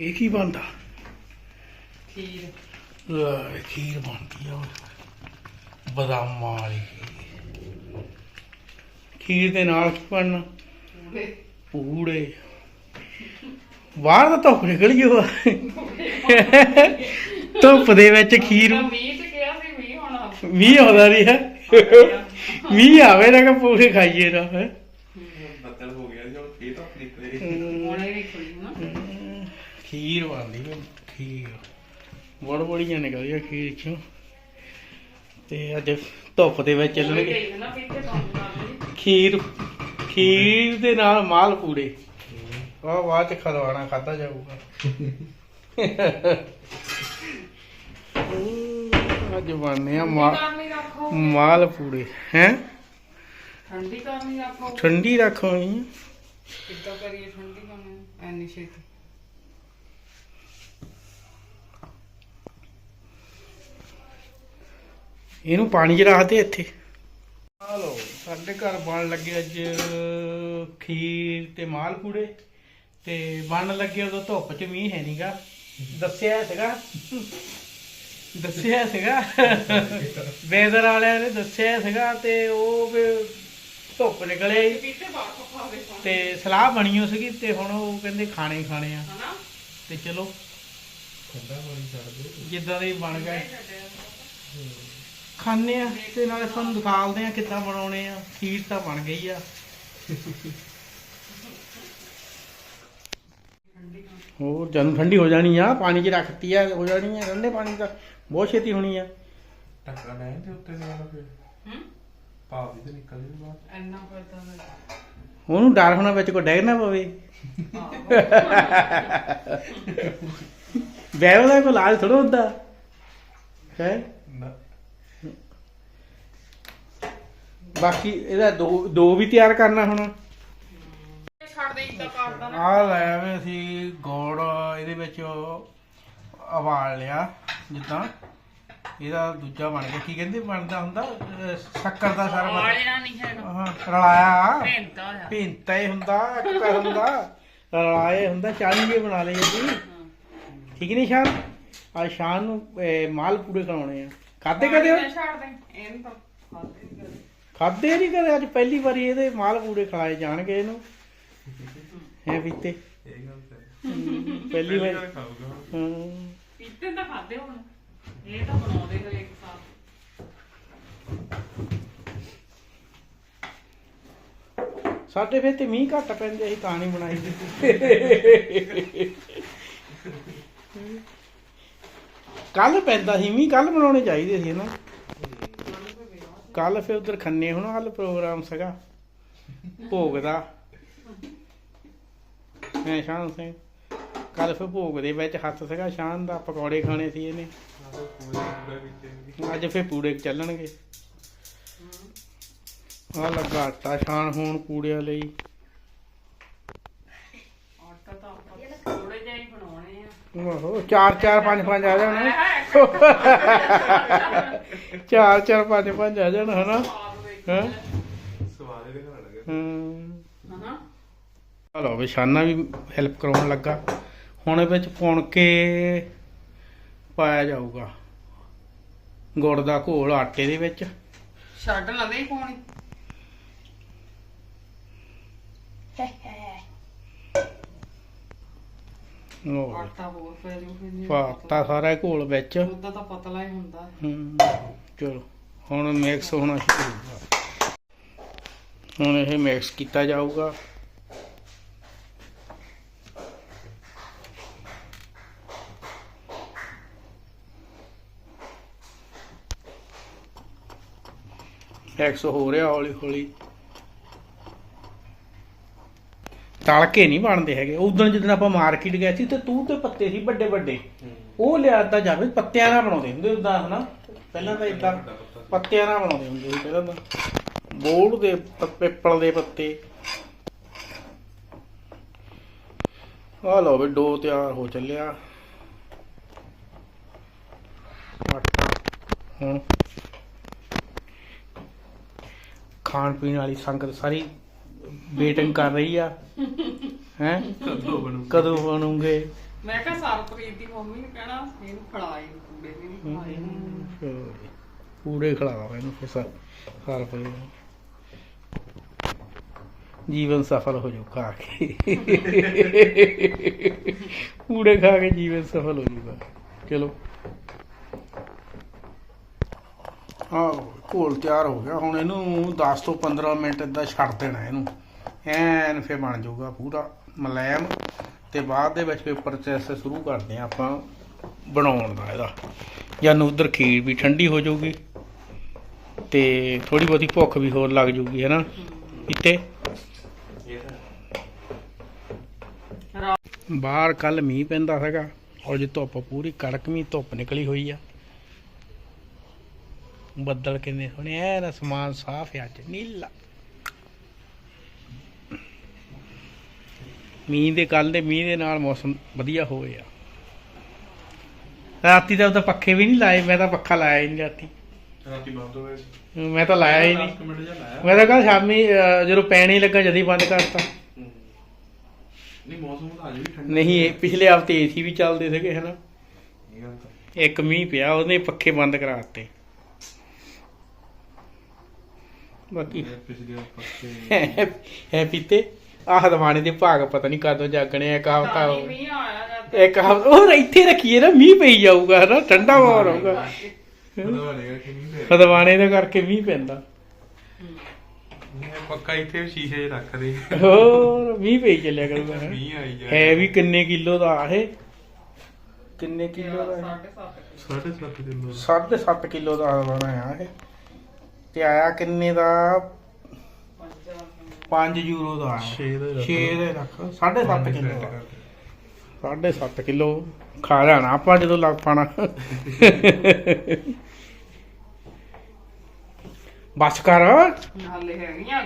ਇਹ ਕੀ ਬਣਦਾ? ਖੀਰ। ਲੈ ਖੀਰ ਬਣਦੀ ਆ। ਬਦਾਮਾਂ ਵਾਲੀ ਖੀਰ। ਦੇ ਨਾਲ ਕੀ ਬਣਨਾ? ਪੂਰੇ ਪੂੜੇ। ਬਾਹਰ ਤਾਂ ਧੁੱਪ ਨਿਕਲ ਵਾ ਧੁੱਪ ਦੇ ਵਿੱਚ ਖੀਰ। ਮੀਂਹ ਚ ਕਿਹਾ ਸੀ ਮੀਂਹ ਹੋਣਾ। ਮੀਂਹ ਆਉਂਦਾ ਨਹੀਂ ਹੈ। ਮੀਂਹ ਆਵੇ ਨਾ ਕਿ ਪੂੜੇ ਖਾਈਏ ਨਾ ਹੈ। ਖੀਰ ਬਣਦੀ ਵੇ ਖੀਰ। ਬੜ ਬੜੀਆਂ ਨਿਕਲਦੀਆਂ ਖੀਰ ਚੋਂ। ਤੇ ਅੱਜ ਧੁੱਪ ਦੇ ਵਿੱਚ ਚੱਲਣਗੇ। ਖੀਰ ਖੀਰ ਦੇ ਨਾਲ ਮਾਲ ਪੂੜੇ। ਆਹ ਬਾਅਦ ਚ ਖਲਵਾਣਾ ਖਾਦਾ ਜਾਊਗਾ। ਅੱਜ ਬਣਨੇ ਆ ਰੱਖੋ? ਮਾਲ ਪੂੜੇ ਹੈ? ਠੰਡੀ ਕਰਨੀ ਰੱਖੋ? ਠੰਡੀ ਰੱਖੋਣੀ ਕਿੱਦਾਂ ਕਰੀਏ ਠੰਡੀ ਕਰਨੀ ਐਨੀ ਛੇਤੀ। ਇਹਨੂੰ ਪਾਣੀ 'ਚ ਰੱਖ ਦੇ ਇੱਥੇ। ਹਲੋ ਸਾਡੇ ਘਰ ਬਣ ਲੱਗੇ ਅੱਜ ਖੀਰ ਤੇ ਮਾਲ ਪੂੜੇ ਤੇ ਬਣ ਲੱਗੇ ਉਦੋਂ ਧੁੱਪ 'ਚ ਮੀਂਹ ਹੈ ਨਹੀਂਗਾ ਦੱਸਿਆ ਸੀਗਾ? ਦੱਸਿਆ ਸੀਗਾ? ਵੇਦਰ ਵਾਲਿਆਂ ਨੇ ਦੱਸਿਆ ਸੀਗਾ ਤੇ ਉਹ ਵੀ ਧੁੱਪ ਨਿਕਲੇ ਤੇ ਸਲਾਹ ਬਣੀ ਹੋ ਸੀਗੀ ਤੇ ਹੁਣ ਉਹ ਕਹਿੰਦੇ ਖਾਣੇ ਖਾਣੇ ਆ। ਹਨਾ? ਤੇ ਚਲੋ। ਠੰਡਾ ਪਾਣੀ ਛੱਡ ਦੇ ਜਿੱਦਾਂ ਦੇ ਬਣ ਗਏ ਖਾਣੇ ਆ ਤੇ ਨਾਲੇ ਤੁਹਾਨੂੰ ਦਿਖਾਲਦੇ ਆ ਕਿੱਦਾਂ ਬਣਾਉਣੇ ਆ ਖੀਰ ਤਾਂ ਬਣ ਗਈ ਆ। ਹੋਰ ਜਨ ਠੰਡੀ ਹੋ ਜਾਣੀ ਆ ਪਾਣੀ 'ਚ ਰੱਖਤੀ ਆ ਹੋ ਜਾਣੀ ਆ ਠੰਡੇ ਪਾਣੀ ਦਾ ਬਹੁਤ ਛੇਤੀ ਹੋਣੀ ਆ। ਟੱਕਾ ਲੈ ਤੇ ਉੱਤੇ ਜਾਣਾ ਫਿਰ। ਹੂੰ? ਭਾਵ ਵੀ ਤੇ ਨਿਕਲ ਜੂ ਬਾਹਰ ਐਨਾ ਪਤਾ ਨਹੀਂ। ਉਹਨੂੰ ਡਰ ਹੋਣਾ ਵਿੱਚ ਕੋਈ ਡੈਗ ਨਾ ਪਵੇ। ਵੈਵ ਦਾ ਕੋਈ ਲਾਜ ਥੋੜਾ ਹੁੰਦਾ। ਹੈ? ਨਾ। ਬਾਕੀ ਇਹਦਾ ਦੋ ਦੋ ਵੀ ਤਿਆਰ ਕਰਨਾ ਹੁਣ। ਛੱਡ ਦੇ ਇੱਦਾਂ ਕਰਦਾ ਨਾ। ਆ ਲੈ ਵੇ ਅਸੀਂ ਗੋੜ ਇਹਦੇ ਵਿੱਚ ਉਬਾਲ ਲਿਆ ਜਿੱਦਾਂ। ਇਹਦਾ ਦੂਜਾ ਬਣ ਗਿਆ। ਕੀ ਕਹਿੰਦੇ ਬਣਦਾ ਹੁੰਦਾ? ਅਹ ਸ਼ੱਕਰ ਦਾ ਸਾਰਾ ਬਣ- ਨਹੀਂ ਹੈਗਾ। ਹਾਂ ਰਲਾਇਆ। ਭੇਂਦਾ ਆ ਭਿੰਤਾ ਹੀ ਹੁੰਦਾ ਇੱਕ ਹੁੰਦਾ। ਰਲਾਏ ਹੁੰਦਾ ਚਾਲੀ ਵੀ ਬਣਾ ਲਏ ਜੀ ਠੀਕ ਨਹੀਂ ਸ਼ਾਨ? ਆ ਸ਼ਾਨ ਨੂੰ ਇਹ, ਮਾਲ ਪੂੜੇ ਖਵਾਉਣੇ ਆ। ਖਾਦੇ ਕਦੇ ਛੱਡ ਦੇ ਇਹਨੂੰ ਤਾਂ ਖਾਦੇ ਖਾਦੇ ਨਹੀਂ ਕਦੇ? ਅੱਜ ਪਹਿਲੀ ਵਾਰੀ ਇਹਦੇ ਮਾਲ ਪੂੜੇ ਖਿਲਾਏ ਜਾਣਗੇ ਇਹਨੂੰ? ਹੈ ਪੀਤੇ? ਇਹ ਗੱਲ ਤੇ ਪਹਿਲੀ ਵਾਰੀ। ਖਾਊਗਾ। ਹਾਂ। ਪੀਤੇ ਤਾਂ ਖਾਦੇ ਹੁਣ। ਇਹ ਤਾਂ ਬਣਾਉਂਦੇ ਹੋਏ ਇੱਕ ਸਾਲ। ਸਾਡੇ ਫਿਰ ਤੇ ਮੀਂਹ ਘੱਟ ਪੈਂਦੇ ਅਸੀਂ ਤਾਂ ਨਹੀਂ ਬਣਾਈ। ਕੱਲ ਪੈਂਦਾ ਸੀ ਮੀਂਹ ਕੱਲ ਬਣਾਉਣੇ ਚਾਹੀਦੇ ਸੀ ਨਾ ਕੱਲ ਫਿਰ ਉਧਰ ਖੰਨੇ ਹੁਣ ਕੱਲ ਪ੍ਰੋਗਰਾਮ ਸੀਗਾ। ਭੋਗ ਦਾ ਮੈਂ ਸ਼ਾਨ ਸਿੰਘ। ਕੱਲ ਫਿਰ ਭੋਗ ਦੇ ਵਿੱਚ ਹੱਥ ਸੀਗਾ। ਸ਼ਾਨ ਦਾ ਪਕੌੜੇ ਖਾਣੇ ਸੀ ਇਹਨੇ। ਅੱਜ ਫਿਰ ਪੂੜੇ ਚੱਲਣਗੇ। ਆ ਲੱਗਾ ਆਟਾ ਛਾਣ ਹੋਣ ਪੂੜਿਆਂ ਲਈ। ਆਟਾ ਤਾਂ ਆਪਾਂ ਥੋੜੇ ਜਿਹਾ ਹੀ ਬਣਾਉਣੇ ਆ। ਆਹੋ ਚਾਰ ਚਾਰ ਪੰਜ ਪੰਜ ਆ ਜਾਣ। ਚਾਰ ਚਾਰ ਪੰਜ ਪੰਜ ਆ ਜਾਣ ਹਨਾ? ਹੈਂ? ਸਵਾਦ ਇਹਦੇ ਨਾਲ ਲੱਗਾ। ਹਮ ਹਨਾ? ਹਲੋ ਵੀ ਵੀ ਹੈਲਪ ਕਰਾਉਣ ਲੱਗਾ। ਹੁਣ ਵਿੱਚ ਪੁਣ ਕੇ ਪਾਇਆ ਜਾਊਗਾ। ਗੁੜ ਦਾ ਘੋਲ ਆਟੇ ਦੇ ਵਿੱਚ। ਛੱਡ ਦੇ ਪਾਣੀ। ਉਹ ਆਟਾ ਹੋਰ ਪੈ ਜੂ ਫਿਰ ਪਾਤਾ। ਸਾਰਾ ਇਹ ਘੋਲ ਵਿੱਚ। ਉਦਾਂ ਤਾਂ ਪਤਲਾ ਹੀ ਹੁੰਦਾ। ਚਲੋ ਹੁਣ ਮਿਕਸ ਹੋਣਾ ਸ਼ੁਰੂ ਹੋਊਗਾ ਹੁਣ ਇਹ ਮਿਕਸ ਕੀਤਾ ਜਾਊਗਾ। ਮਿਕਸ ਹੋ ਰਿਹਾ ਹੌਲੀ ਹੌਲੀ ਤੜਕੇ ਨਹੀਂ ਬਣਦੇ ਹੈਗੇ। ਉਦੋਂ ਜਦੋਂ ਆਪਾਂ ਮਾਰਕੀਟ ਗਏ ਸੀ ਤੇ ਤੂੰ ਤੇ ਪੱਤੇ ਸੀ ਵੱਡੇ ਵੱਡੇ। ਉਹ ਲਿਆਦਾ ਜਾਵੇ ਪੱਤਿਆਂ ਨਾਲ ਬਣਾਉਂਦੇ ਹੁੰਦੇ ਉਦਾਂ ਹਨਾ? ਪਹਿਲਾਂ ਤਾਂ ਇਦਾਂ ਪੱਤਿਆਂ ਨਾਲ ਬਣਾਉਂਦੇ ਹੁੰਦੇ ਸੀ ਪਹਿਲਾਂ ਤਾਂ। ਬੋੜ ਦੇ ਪਿੱਪਲ ਦੇ ਪੱਤੇ। ਆ ਲਓ ਵੀ ਡੋ ਤਿਆਰ ਹੋ ਚੱਲਿਆ। ਹੁਣ ਖਾਣ ਪੀਣ ਵਾਲੀ ਸੰਗਤ ਸਾਰੀ ਵੇਟਿੰਗ ਕਰ ਰਹੀ ਆ। ਹੈ? ਕਦੋਂ ਬਣੂ ਕਦੋਂ ਬਣੂਗੇ? ਮੈਂ ਕਿਹਾ ਸਰਪ੍ਰੀਤ ਦੀ ਮੰਮੀ ਨੇ ਕਹਿਣਾ ਇਹਨੂੰ ਕੁੜੇ ਨਹੀਂ ਖੜਾਏ ਕੂੜੇ ਖਿਲਾਵਾ ਇਹਨੂੰ ਫਿਰ ਸਾਰ ਪਏ ਜੀਵਨ ਸਫਲ ਹੋ ਜਾਊ ਖਾ ਕੇ। ਕੂੜੇ ਖਾ ਕੇ ਜੀਵਨ ਸਫਲ ਹੋ ਜਾਊਗਾ। ਚਲੋ। ਆਹ ਘੋਲ ਤਿਆਰ ਹੋ ਗਿਆ। ਹੁਣ ਇਹਨੂੰ 10 ਤੋਂ 15 ਮਿੰਟ ਇਦਾਂ ਛੱਡ ਦੇਣਾ ਇਹਨੂੰ। ਐਨ ਫੇ ਬਣ ਜਾਊਗਾ ਪੂਰਾ ਮਲੈਮ। ਤੇ ਬਾਅਦ ਦੇ ਵਿੱਚ ਫਿਰ ਪ੍ਰੋਸੈਸ ਸ਼ੁਰੂ ਕਰਦੇ ਆ ਆਪਾਂ ਬਣਾਉਣ ਦਾ ਇਹਦਾ। ਜਾਂ ਉਧਰ ਖੀਰ ਵੀ ਠੰਡੀ ਹੋ ਜਾਊਗੀ। ਤੇ ਥੋੜੀ ਬਹੁਤੀ ਭੁੱਖ ਵੀ ਹੋਰ ਲੱਗ ਜੂਗੀ ਹੈਨਾ ਇੱਥੇ? ਬਾਹਰ ਕੱਲ ਮੀਂਹ ਪੈਂਦਾ ਹੈਗਾ। ਔਰ ਜੇ ਧੁੱਪ ਪੂਰੀ ਕੜਕਵੀਂ ਧੁੱਪ ਨਿਕਲੀ ਹੋਈ ਆ। ਬੱਦਲ ਕਿੰਨੇ ਸੋਹਣੇ ਐਨ ਅਸਮਾਨ ਸਾਫ਼ ਹੈ ਅੱਜ ਨੀਲਾ। ਮੀਂਹ ਦੇ ਕੱਲ ਦੇ ਮੀਂਹ ਦੇ ਨਾਲ ਮੌਸਮ ਵਧੀਆ ਹੋਇਆ ਰਾਤੀ ਤਾਂ ਉਹਦਾ ਪੱਖੇ ਵੀ ਨਹੀਂ ਲਾਏ ਮੈਂ ਤਾਂ ਪੱਖਾ ਲਾਇਆ ਹੀ ਨਹੀਂ ਰਾਤੀ। ਰਾਤੀ ਬੰਦ ਹੋ ਗਿਆ ਸੀ। ਮੈਂ ਤਾਂ ਲਾਇਆ ਹੀ ਨਹੀਂ। 10 ਮਿੰਟ ਜਾਂ ਲਾਇਆ। ਮੈਂ ਤਾਂ ਕੱਲ ਸ਼ਾਮੀ ਅਹ, ਜਦੋਂ ਪੈਣ ਹੀ ਲੱਗਾ ਜਦੀ ਬੰਦ ਕਰਤਾ। ਹੂੰ। ਨਹੀਂ ਮੌਸਮ ਤਾਂ ਅੱਜ ਵੀ ਠੰਡਾ ਨਹੀਂ ਇਹ ਪਿਛਲੇ ਹਫ਼ਤੇ ਏਸੀ ਵੀ ਚੱਲਦੇ ਸੀਗੇ ਹਨਾ। ਇਹ ਗੱਲ ਤਾਂ ਇੱਕ ਮੀਂਹ ਪਿਆ ਉਹਨੇ ਪੱਖੇ ਬੰਦ ਕਰਾ ਦਿੱਤੇ ਬਾਕੀ ਇਹ ਹੈ ਪੀਤੇ। ਆਹ ਦਵਾਣੇ ਦੇ ਭਾਗ ਪਤਾ ਨਹੀਂ ਕਦੋਂ ਜਾਗਣੇ ਆ ਕਹਾਵਤਾ ਤਾਂ ਹੀ ਮੀਂਹ ਆਇਆ ਜਦ ਇੱਕ ਹਫ਼ਤਾ ਉਹ ਇੱਥੇ ਰੱਖੀਏ ਨਾ ਮੀਂਹ ਪਈ ਜਾਊਗਾ ਹਨਾ ਠੰਡਾ ਮਾਹੌਲ ਹੋਊਗਾ। ਪਤਾ ਨਹੀਂਗਾ ਕਿ ਨਹੀਂ ਫੇਰ ਦਵਾਣੇ ਦੇ ਕਰਕੇ ਮੀਂਹ ਪੈਂਦਾ। ਇਹ ਪੱਕਾ ਇੱਥੇ ਸ਼ੀਸ਼ੇ 'ਚ ਰੱਖਦੇ ਹੋਰ ਮੀਂਹ ਪਈ ਚੱਲਿਆ ਕਰੂਗਾ ਹੈਂ। ਮੀਂਹ ਆਈ ਜਾ ਹੈ ਵੀ ਕਿੰਨੇ ਕਿਲੋ ਦਾ ਇਹ? ਕਿੰਨੇ ਕਿਲੋ ਦਾ ਇਹ? ਸਾਢੇ ਸੱਤ 7.5 ਕਿਲੋ ਕਿਲੋ ਦਾ ਹਲਵਾਣਾ ਆ ਇਹ। ਤੇ ਆਇਆ ਕਿੰਨੇ ਦਾ? ਪੰਜ 5 ਯੂਰੋ ਦਾ ਆਇਆ। 6 ਦਾ 6 ਦੇ ਰੱਖ 7.5 ਕਿਲੋ ਦਾ 7.5 ਕਿਲੋ। ਖਾ ਜਾਣਾ ਆਪਾਂ ਜਦੋਂ ਲੱਗ ਪਾਣਾ। ਬਸ ਕਰ। ਹਾਲੇ ਹੈਗੀਆਂ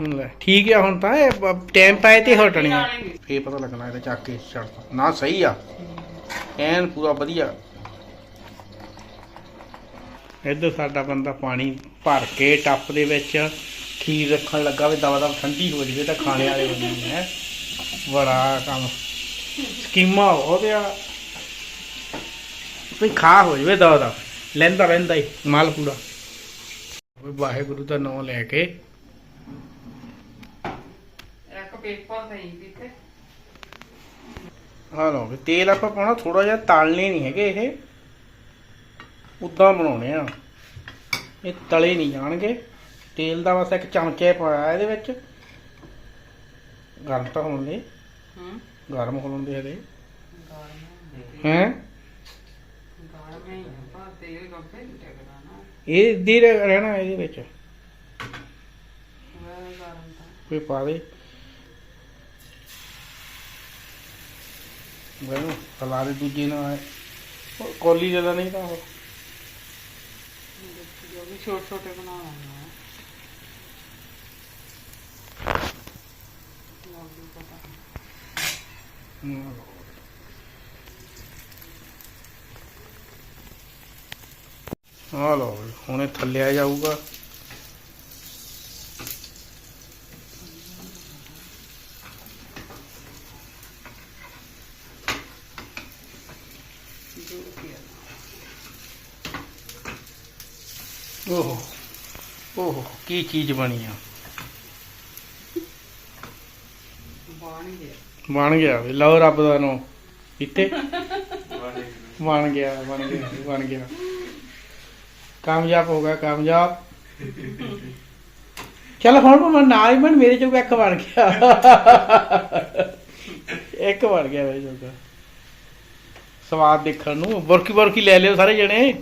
ਹੁਣ ਲੈ ਠੀਕ ਆ ਹੁਣ ਤਾਂ ਇਹ ਟਾਈਮ ਪਾਏ ਤੇ ਹਟਣੀ ਫੇਰ ਪਤਾ ਲੱਗਣਾ ਇਹਦਾ ਚੱਕ ਕੇ ਛੱਡਦਾ ਨਾ ਸਹੀ ਆ। ਐਨ ਪੂਰਾ ਵਧੀਆ। ਇੱਧਰ ਸਾਡਾ ਬੰਦਾ ਪਾਣੀ ਭਰ ਕੇ ਟੱਪ ਦੇ ਵਿੱਚ ਖੀਰ ਰੱਖਣ ਲੱਗਾ ਵੀ ਦਵਾ ਦਵਾ ਠੰਡੀ ਹੋ ਜਵੇ ਤਾਂ ਖਾਣੇ ਵਾਲੇ ਬੰਦੇ ਨੇ ਹੈ। ਬੜਾ ਕੰਮ। ਸਕੀਮਾ ਹੋ ਗਿਆ ਵੀ ਖਾ ਹੋ ਜਵੇ ਦਵਾ ਦਵਾ। ਲੈਂਦਾ ਰਹਿੰਦਾ ਹੀ ਮਾਲ ਪੂਰਾ। ਵਾਹਿਗੁਰੂ ਦਾ ਨਾਮ ਲੈ ਕੇ। ਇੱਕ ਪੇਪਰ ਨਹੀਂ ਦਿੱਤੇ ਹਾਂ ਵੀ ਤੇਲ ਆਪਾਂ ਪਾਉਣਾ ਥੋੜਾ ਜਿਹਾ ਤਲਨੇ ਨਹੀਂ ਹੈਗੇ ਇਹ। ਉਦਾਂ ਬਣਾਉਣੇ ਆ। ਇਹ ਤਲੇ ਨਹੀਂ ਜਾਣਗੇ। ਤੇਲ ਦਾ ਬਸ ਇੱਕ ਚਮਚਾ ਪਾਇਆ ਇਹਦੇ ਵਿੱਚ। ਗਰਮ ਤਾਂ ਹੋਣ ਦੇ। ਹੂੰ। ਗਰਮ ਹੋਣ ਦੇ ਹਲੇ ਹੈ? ਇਹ ਦੀ ਰਹਿਣਾ ਇਹਦੇ ਵਿੱਚ। ਕੋਈ ਪਾ ਦੇ। ਮੈਨੂੰ ਦੇ ਦੂਜੇ ਨਾਲ। ਕੋਲੀ ਜ਼ਿਆਦਾ ਨਹੀਂ ਤਾਂ ਉਹ। ਵੀ ਛੋਟੇ ਛੋਟੇ ਬਣਾ ਲੈਣਾ ਲੱਗੀ ਪਤਾ ਆ ਲਓ ਹੁਣ ਇਹ ਥੱਲਿਆ ਜਾਊਗਾ ਜੋ ਕਿਹਾ ਓਹ। ਓਹ ਕੀ ਚੀਜ਼ ਬਣੀ ਆ? ਬਣ ਗਿਆ। ਬਣ ਗਿਆ ਵੀ ਲਓ ਰੱਬ ਦਾ ਨਾਮ। ਇੱਥੇ ਬਣ ਗਿਆ। ਬਣ ਗਿਆ ਬਣ ਗਿਆ ਕਾਮਯਾਬ ਹੋ ਗਿਆ ਕਾਮਯਾਬ। ਚਲ ਹੁਣ ਮੈਂ ਨਾ ਹੀ ਬਣ ਮੇਰੇ ਚੋਂ ਇੱਕ ਬਣ ਗਿਆ। ਇੱਕ ਬਣ ਗਿਆ ਮੇਰੇ ਚੋਂ ਸਵਾਦ ਦੇਖਣ ਨੂੰ ਬੁਰਕੀ ਬੁਰਕੀ ਲੈ ਲਿਓ ਸਾਰੇ ਜਣੇ।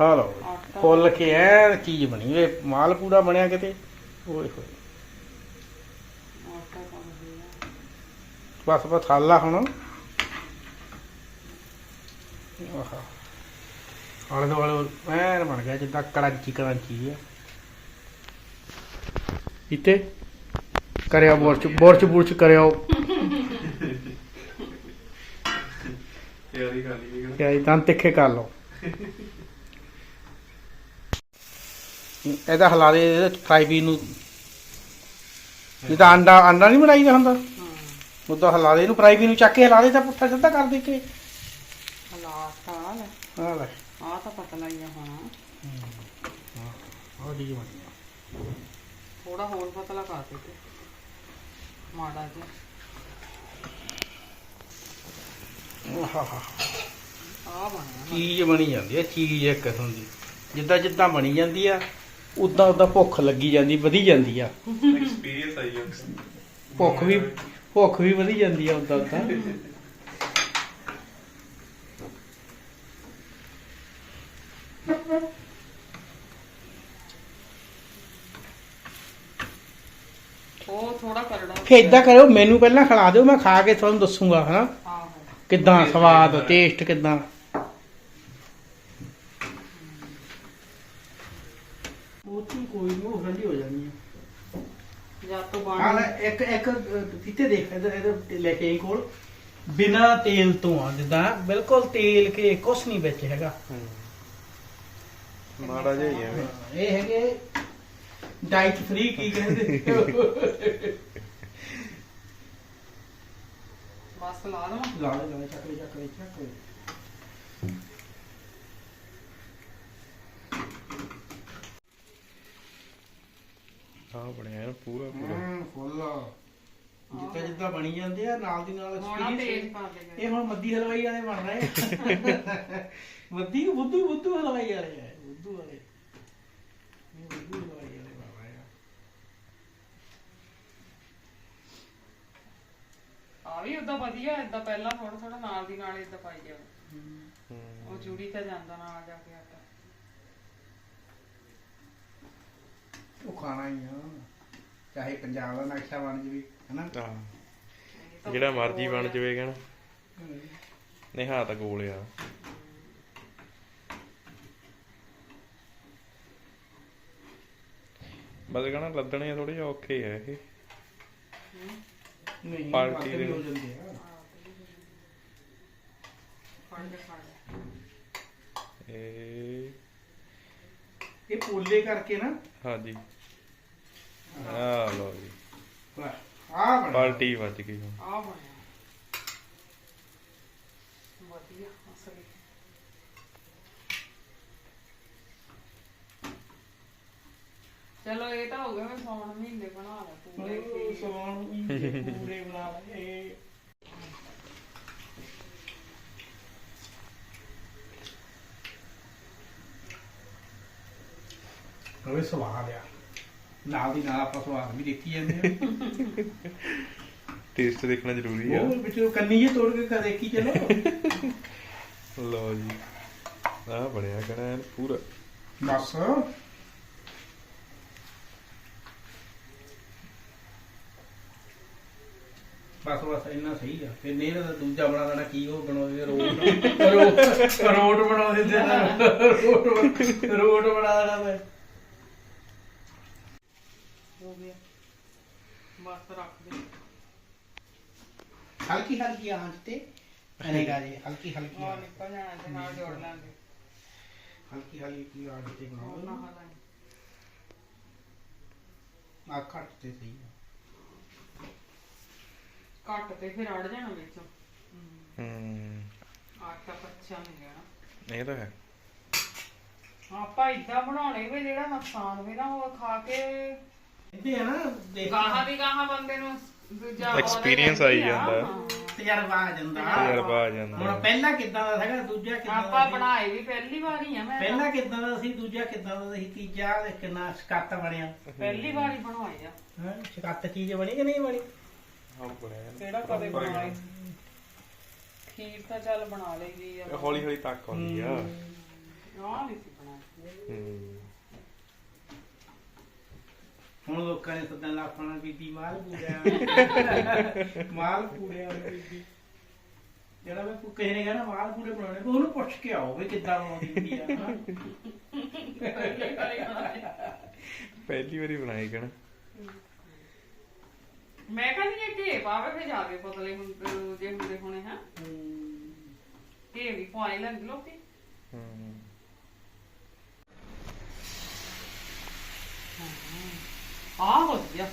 ਹਾਲੋ ਆਟਾ। ਫੁੱਲ ਕੇ ਐ ਚੀਜ਼ ਬਣੀ ਵੇ ਮਾਲ ਪੂੜਾ ਬਣਿਆ ਕਿਤੇ। ਓਏ ਹੋਏ। ਬਸ ਬਸ ਹਾਲਾ ਹੁਣ। ਆਹਾ। ਆਲੇ ਦੁਆਲੇ ਐਨ ਬਣ ਗਿਆ ਜਿੱਦਾਂ ਕੜਾਚੀ ਕੜਾਚੀ ਆ। ਇੱਥੇ ਕਰਿਆ ਬੋਰਚ ਬੋਰਚ ਬੁਰਚ ਕਰਿਓ। ਤਿਆਰੀ ਕਰ ਲਈ। ਵੀ ਕਿ ਤਾਂ ਤਿੱਖੇ ਕਰ ਲਓ। ਇਹਦਾ ਹਲਾ ਦੇ ਇਹਦੇ ਫਰਾਈ ਪੀਨ ਨੂੰ। ਜਿੱਦਾਂ ਆਂਡਾ ਆਂਡਾ ਨਹੀਂ ਬਣਾਈਦਾ ਹੁੰਦਾ? ਹਾਂ। ਉਦਾਂ ਹਿਲਾ ਦੇ ਇਹਨੂੰ ਫਰਾਈ ਵੀ ਨੂੰ ਚੱਕ ਕੇ ਹਿਲਾ ਦੇ ਤਾਂ ਪੁੱਠਾ ਸਿੱਧਾ ਕਰ ਦੇ ਕੇ ਹਾਲਾਤ ਤਾਂ ਲੈ। ਆ ਲੈ। ਆ ਤਾਂ ਪਤਲਾ ਹੀ ਆ ਹੁਣ। ਆ ਜੀ ਬਣੀ ਥੋੜਾ ਹੋਰ ਪਤਲਾ ਕਰ ਦੇ ਤੇ। ਮਾੜਾ ਜਿਹਾ। ਆਹਾ। ਆ ਬਣਿਆ ਚੀਜ਼ ਬਣੀ ਜਾਂਦੀ ਹੈ ਚੀਜ਼ ਇੱਕ ਕਿਸਮ ਦੀ ਜਿੱਦਾਂ ਜਿੱਦਾਂ ਬਣੀ ਜਾਂਦੀ ਆ ਉਦਾਂ ਉਦਾਂ ਭੁੱਖ ਲੱਗੀ ਜਾਂਦੀ ਵਧੀ ਜਾਂਦੀ ਆ। ਐਕਸਪੀਰੀਅੰਸ ਆਈ ਜਾਂਦਾ ਭੁੱਖ ਵੀ ਭੁੱਖ ਵੀ ਵਧੀ ਜਾਂਦੀ ਆ ਉਦਾਂ ਉਦਾਂ ਉਹ ਥੋੜਾ ਕਰੜਾ ਫੇ ਇਦਾਂ ਕਰਿਓ ਮੈਨੂੰ ਪਹਿਲਾਂ ਖਿਲਾ ਦਿਓ ਮੈਂ ਖਾ ਕੇ ਤੁਹਾਨੂੰ ਦੱਸੂਗਾ ਹਨਾ। ਕਿੱਦਾਂ ਸਵਾਦ ਟੇਸਟ ਕਿੱਦਾਂ ਉਹ ਤੂੰ ਕੋਈ ਨਹੀਂ ਉਹ ਠੰਡੀ ਹੋ ਜਾਣੀ ਆ ਜਦ ਤੋਂ ਹਾਂ ਬਣ ਲੈ, ਇੱਕ ਇੱਕ ਕਿਤੇ ਦੇਖ ਇਧਰ ਇਧਰ ਲੈ ਕੇ ਆਈ ਕੋਲ। ਬਿਨਾ ਤੇਲ ਤੋਂ ਆ ਜਿੱਦਾਂ ਬਿਲਕੁਲ ਤੇਲ ਕੇ ਕੁਛ ਨਹੀਂ ਵਿੱਚ ਹੈਗਾ। ਮਾੜਾ ਜਿਹਾ ਹੀ ਐਵੇਂ ਇਹ ਹੈਗੇ ਡਾਈਟ ਫ੍ਰੀ ਕੀ ਕਹਿੰਦੇ? ਬਸ ਲਾ ਦਵਾਂ ਲਾ ਦੇ ਲਾ ਦੇ, ਚੱਕ ਲੈ ਚੱਕ ਲੈ ਚੱਕ ਲੈ ਆ ਬਣਿਆ ਪੂਰਾ ਪੂਰਾ। ਹੂੰ ਫੁੱਲ ਜਿੱਦਾਂ ਜਿੱਦਾਂ ਬਣੀ ਜਾਂਦੇ ਆ ਨਾਲ ਦੀ ਨਾਲ ਹੁਣ ਤੇਜ਼ ਦੇ ਇਹ ਹੁਣ ਮੱਦੀ ਹਲਵਾਈ ਵਾਲੇ ਬਣ ਰਹੇ ਆ। ਮੱਦੀ ਬੁੱਧੂ ਬੁੱਧੂ ਹਲਵਾਈ ਵਾਲੇ ਆ। ਬੁੱਧੂ ਵਾਲੇ। ਇਹ ਬੁੱਧੂ ਹਲਵਾਈ ਵਾਲੇ ਬਣ ਰਹੇ ਆ। ਆ ਵੀ ਉਦਾਂ ਵਧੀਆ ਏਦਾਂ ਪਹਿਲਾਂ ਥੋੜਾ ਥੋੜਾ ਨਾਲ ਦੀ ਨਾਲ ਏਦਾਂ ਪਾਈ ਜਾਓ। ਉਹ ਜੁੜੀ ਤਾਂ ਜਾਂਦਾ ਨਾਲ ਜਾ ਕੇ ਆਟਾ। ਉਹ ਖਾਣਾ ਹੀ ਆ। ਚਾਹੇ ਪੰਜਾਬ ਦਾ ਨਕਸ਼ਾ ਬਣ ਜਵੇ। ਹਨਾ? ਹਾਂ। ਜਿਹੜਾ ਮਰਜ਼ੀ ਬਣ ਜਵੇ ਕਹਿਣਾ। ਨਹੀਂ ਹਾਂ ਤਾਂ ਗੋਲ ਆ। ਬਸ ਕਹਣਾ ਲੱਦਣੇ ਥੋੜੇ ਜਿਹਾ ਔਖੇ ਆ ਇਹ। ਨਹੀਂ ਪਾਰਟੀ ਦੇ- ਹੋ ਜਾਂਦੇ ਆ। ਫੜ ਕੇ ਫੜ ਲੈ। ਇਹ ਇਹ ਪੋਲੇ ਕਰਕੇ ਨਾ। ਹਾਂਜੀ। ਆ ਲੋ ਜੀ। ਆ ਬਣ ਬਾਲਟੀ ਵੱਜ ਗਈ ਆ ਵਧੀਆ ਅਸਲੀ। ਚਲੋ ਇਹ ਤਾਂ ਹੋ ਗਿਆ ਮੈਂ ਸੌਣ ਮਹੀਨੇ ਬਣਾ ਲਿਆ ਪੂਰੇ ਤੇ ਸੌਣ ਪੂਰੇ ਬਣਾ ਲਏ ਉਹ ਸਵਾਦ ਆ ਨਾਲ ਦੀ ਨਾਲ ਆਪਾਂ ਸਵਾਦ ਵੀ ਦੇਖੀ ਜਾਂਦੇ ਆ ਟੇਸਟ ਦੇਖਣਾ ਜ਼ਰੂਰੀ ਆ ਉਹ ਵਿੱਚੋਂ ਕੰਨੀ ਜੇ ਤੋੜ ਕੇ ਕਦੇ ਦੇਖੀ ਚਲੋ ਲਓ ਜੀ ਆ ਬਣਿਆ ਐਨ ਪੂਰਾ ਬਸ ਬਸ ਬਸ ਇੰਨਾ ਸਹੀ ਆ ਫਿਰ ਨਹੀਂ ਤਾਂ ਦੂਜਾ ਬਣਾ ਦੇਣਾ ਕੀ ਉਹ ਬਣਾਉਂਦੇ ਰੋਟ ਰੋਟ ਰੋਟ ਬਣਾ ਦਿੰਦੇ ਨਾ ਰੋਟ ਬਣ- ਦੇਣਾ ਮੈਂ ਹੋ ਗਿਆ ਬਸ ਰੱਖ ਦੇ ਹਲਕੀ ਹਲਕੀ ਆਂਚ ਤੇ ਅਨੇਗਾ ਜੀ ਹਲਕੀ ਹਲਕੀ ਆ ਆਂਚ। ਨਿਕਲ ਜਾਣਾ ਤੇ ਨਾਲ ਜੋੜ ਲਾਂਗੇ। ਹਲਕੀ ਹਲਕੀ ਆਂਚ ਤੇ ਹੋਰ ਨਾ ਬਣਾਓ ਹਲਾਂਗੇ ਆ ਘੱਟ ਤੇ ਸਹੀ ਆ। ਘੱਟ ਤੇ ਫਿਰ ਅੜ ਜਾਣਾ ਵਿੱਚੋਂ। ਹੂੰ। ਆਟਾ ਕੱਚਾ ਨਹੀਂ ਜਾਣਾ। ਇਹ ਤਾਂ ਹੈ। ਆਪਾਂ ਇਦਾਂ ਬਣਾਉਣੇ ਵੀ ਜਿਹੜਾ ਨੁਕਸਾਨ ਵੀ ਨਾ ਉਹ ਖਾ ਕੇ ਇਹਦੇ ਆ ਨਾ ਦੇਖ ਗਾਹਾਂ ਦੀ ਗਾਹਾਂ ਬੰਦੇ ਨੂੰ ਦੂਜਾ Experience ਆਈ ਜਾਂਦਾ। ਤਜਰਬਾ ਆ ਜਾਂਦਾ। ਤਜਰਬਾ ਆ ਜਾਂਦਾ। ਹੁਣ ਪਹਿਲਾਂ ਕਿੱਦਾਂ ਦਾ ਸੀਗਾ ਦੂਜਾ ਕਿੱਦਾਂ ਦਾ ਆਪਾਂ? ਬਣਾਏ ਵੀ ਪਹਿਲੀ ਵਾਰੀ ਆ ਮੈਂ ਪਹਿਲਾਂ ਕਿੱਦਾਂ ਦਾ ਸੀ ਦੂਜਾ ਕਿੱਦਾਂ ਦਾ ਸੀ? ਤੀਜਾ ਤੇ ਕਿੰਨਾ ਸਕੱਤ ਬਣਿਆ। ਪਹਿਲੀ ਵਾਰੀ ਬਣਵਾਏ ਆ। ਹਾਂ ਸਕੱਤ ਚੀਜ਼ ਬਣੀ ਕਿ ਨਹੀਂ ਬਣੀ? ਆ ਬਣਿਆ ਐਨ ਕਿਹੜਾ ਕਦੇ ਬਣਾਏ ਖੀਰ ਤਾਂ ਚੱਲ ਬਣਾ ਲਈਦੀ ਆ। ਇਹ ਹੌਲੀ ਹੌਲੀ ਤੱਕ ਆਉਂਦੀ ਆ। ਆਹ ਨਹੀਂ ਸੀ ਬਣਾਈ। ਹੂੰ। ਹੁਣ ਲੋਕਾਂ ਨੇ ਸੱਦਣ ਲੱਗ ਪਣਾ ਬੀਬੀ ਮਾਲ ਪੂੜਿਆ। ਮਾਲ ਪੂੜਿਆ ਬੀਬੀ। ਜਿਹੜਾ ਮੈਂ ਕੋਈ ਕਿਸੇ ਨੇ ਕਹਿਣਾ ਮਾਲ ਪੂੜੇ ਬਣਾਉਣੇ ਕੋਈ ਉਹਨੂੰ ਪੁੱਛ ਕੇ ਆਓ ਵੀ ਕਿੱਦਾਂ ਬਣਾਉਂਦੀ ਹੁੰਦੀ ਆ। ਪਹਿਲੀ ਵਾਰੀ ਬਣਾਈ ਕਹਣਾ। ਮੈਂ ਕਹਿੰਦੀ ਇਹ ਘੇ ਪਾਵੇ ਫੇ ਜਾਵੇ ਪਤਲੇ ਹੁੰਦੇ ਜੇ ਹੁੰਦੇ ਹੋਣੇ ਹੈ। ਘੇ ਵੀ ਲੈਂਦੇ ਲੋਕੀ। ਹੂੰ ਆਹ ਵਧੀਆ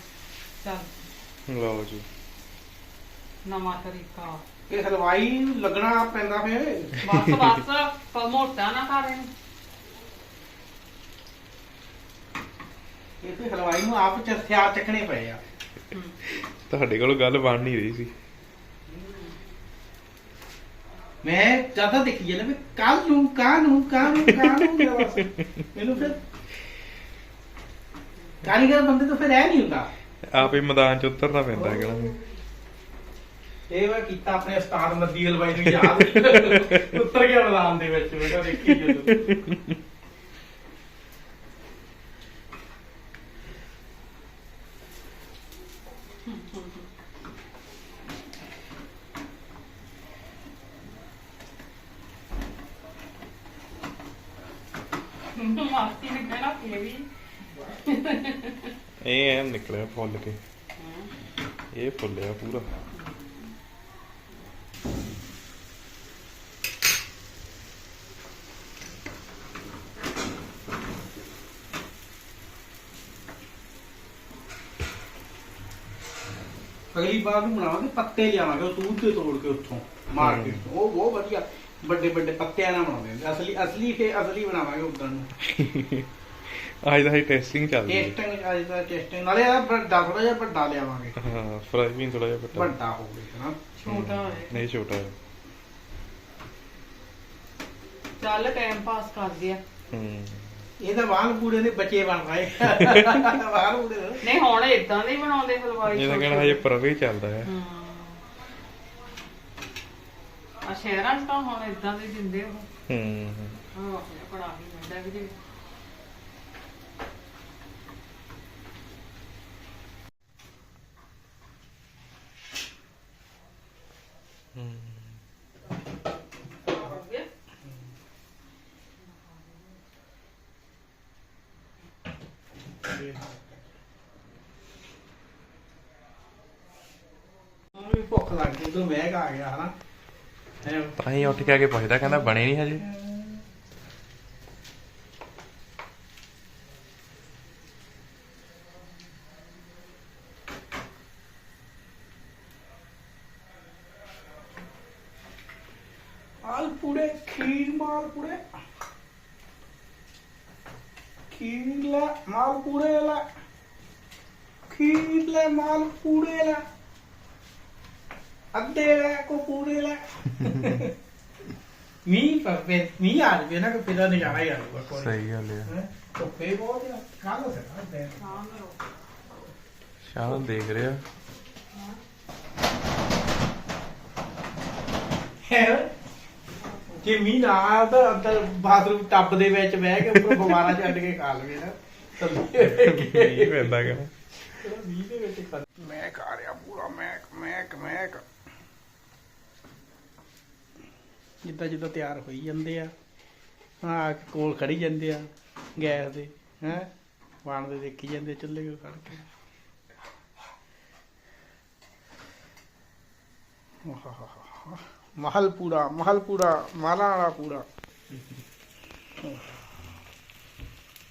ਚੱਲ। ਲਓ ਜੀ। ਨਵਾਂ ਤਰੀਕਾ। ਇਹ ਹਲਵਾਈ ਨੂੰ ਲੱਗਣਾ ਪੈਂਦਾ ਫੇ ਬਸ ਬਸ। ਪਰ ਮੋਟਾ ਨਾ ਕਰੇ ਇਹ ਤੇ ਹਲਵਾਈ ਨੂੰ ਆਪ ਚ ਹਥਿਆਰ ਚੱਕਣੇ ਪਏ ਆ। ਤੁਹਾਡੇ ਕੋਲ ਗੱਲ ਬਣ ਨਹੀਂ ਰਹੀ ਸੀ। ਮੈਂ ਜ਼ਿਆਦਾ ਦੇਖੀ ਜਾਂਦਾ ਵੀ ਕੱਲ ਨੂੰ ਕਾਹ ਨੂੰ ਕਾਹ ਨੂੰ ਕਾਹ ਨੂੰ ਮੈਨੂੰ ਫਿਰ ਕਾਰੀਗਰ ਬੰਦੇ ਤੋਂ ਫਿਰ ਰਹਿ ਨਹੀਂ ਹੁੰਦਾ। ਆਪ ਹੀ ਮੈਦਾਨ ਚ ਉਤਰਨਾ ਪੈਂਦਾ ਹੈ ਕਿਹੜਾ ਇਹ ਮੈਂ ਕੀਤਾ ਆਪਣੇ ਉਸਤਾਦ ਮੱਦੀ ਹਲਵਾਈ ਨੂੰ ਯਾਦ। ਉੱਤਰ ਗਿਆ ਮੈਦਾਨ ਦੇ ਵਿੱਚ ਕਿਹਾ ਦੇਖੀ ਜਦੋਂ ਮਾਸੀ ਨੇ ਕਹਿਣਾ ਕਿ ਵੀ ਇਹ ਐ ਨਿਕਲਿਆ ਫੁੱਲ ਕੇ। ਇਹ ਫੁੱਲਿਆ ਪੂਰਾ। ਅਗਲੀ ਵਾਰ ਨੂੰ ਬਣਾਵਾਂਗੇ ਪੱਤੇ ਲਿਆਵਾਂਗੇ ਉਹ ਤੂਤ ਤੇ ਤੋੜ ਕੇ ਉੱਥੋਂ ਮਾਰਕੀਟ ਤੋਂ। ਉਹ ਬਹੁਤ ਵਧੀਆ ਵੱਡੇ ਵੱਡੇ ਪੱਤਿਆਂ ਨਾਲ ਬਣਾਉਂਦੇ ਨੇ ਅਸਲੀ ਅਸਲੀ ਫੇ ਅਸਲੀ ਬਣਾਵਾਂਗੇ ਉਦੋਂ ਨੂੰ। ਅੱਜ ਦਾ ਹੀ ਟੈਸਟਿੰਗ ਚੱਲਦੀ ਹੈ। ਟੈਸਟਿੰਗ ਅੱਜ ਦਾ ਟੈਸਟਿੰਗ ਨਾਲੇ ਆ ਵੱਡਾ ਥੋੜਾ ਜਿਹਾ ਵੱਡਾ ਲਿਆਵਾਂਗੇ। ਹਾਂ ਫਰਾਈ ਵੀ ਥੋੜਾ ਜਿਹਾ ਵੱਡਾ। ਵੱਡਾ ਹੋਵੇ ਹਨਾ। ਛੋਟਾ ਹੋਏ ਨਹੀਂ ਛੋਟਾ ਹੈ। ਚੱਲ ਟਾਈਮ ਪਾਸ ਕਰਦੇ ਆ ਹੂੰ। ਇਹ ਤਾਂ ਵਾਲ ਪੂੜੇ ਦੇ ਬੱਚੇ ਬਣ ਰਹੇ ਵਾਲ ਪੂੜੇ ਨਹੀਂ ਹੁਣ ਇਦਾਂ ਦੇ ਹੀ ਬਣਾਉਂਦੇ ਹਲਵਾਈ ਇਹ ਤਾਂ ਕਹਿਣਾ ਹਜੇ ਪ੍ਰਵੇ ਚੱਲਦਾ ਹੈ। ਆ ਸ਼ਹਿਰਾਂ 'ਚ ਤਾਂ ਹੁਣ ਇਦਾਂ ਦੇ ਦਿੰਦੇ ਉਹ। ਹੂੰ। ਹਾਂ ਬੜਾ ਹੀ ਮਿਲਦਾ ਵੀ ਜੇ ਹੋ ਗਿਆ ਹੁਣ ਵੀ ਭੁੱਖ ਲੱਗ ਗਈ ਤੂੰ ਮਹਿਕ ਆ ਗਿਆ ਹਨਾ ਤਾਂ ਹੀ ਉੱਠ ਕੇ ਆ ਕੇ ਪੁੱਛਦਾ, ਕਹਿੰਦਾ ਬਣੇ ਨਹੀਂ ਹਜੇ। ਪੂੜੇ ਖੀਰ ਮਾਲ ਪੂੜੇ। ਖੀਰ ਲੈ ਮਾਲ ਪੂੜੇ ਲੈ। ਖੀਰ ਲੈ ਮਾਲ ਪੂੜੇ ਲੈ। ਅੱਧੇ ਲੈ ਕੋ ਪੂੜੇ ਲੈ। ਮੀਂਹ ਪਵੇ ਮੀਂਹ ਆ ਜਵੇ ਨਾ ਕਿ ਫਿਰ ਨਜ਼ਾਰਾ ਹੀ ਆ ਜਾਊਗਾ ਕੋਈ। ਸਹੀ ਗੱਲ ਹੈ ਹੈਂ? ਧੁੱਪੇ ਬਹੁਤ ਆ। ਜੇ ਮੀਂਹ ਨਾ ਆਇਆ ਤਾਂ ਅੰਦਰ ਬਾਥਰੂਮ ਟੱਬ ਦੇ ਵਿੱਚ ਬਹਿ ਕੇ ਉੱਪਰ ਬਿਮਾਰਾਂ ਛੱਡ ਕੇ ਖਾ ਲਵੇ ਨਾ। ਨਹੀਂ ਪੈਂਦਾ ਕਹਿੰਦਾ ਮੀਂਹ ਦੇ ਵਿੱਚ ਖਾ ਮੈਂ ਖਾ ਰਿਹਾ ਪੂਰਾ ਮੈਂ ਮੈਂ ਮੈਂ ਜਿੱਦਾਂ ਜਿੱਦਾਂ ਤਿਆਰ ਹੋਈ ਜਾਂਦੇ ਆ ਆ ਕੇ ਕੋਲ ਖੜੀ ਜਾਂਦੇ ਆ ਗੈਸ ਦੇ ਹੈ? ਵਾਣ ਦੇ ਦੇਖੀ ਜਾਂਦੇ ਚੁੱਲ੍ਹੇ ਕੋਲ ਖੜ ਕੇ। ਆਹਾਹਾਹਾ। ਮਹਲ ਪੂਰਾ, ਮਹਲ ਪੂੜਾ ਮਾਲਾ ਵਾਲਾ ਪੂੜਾ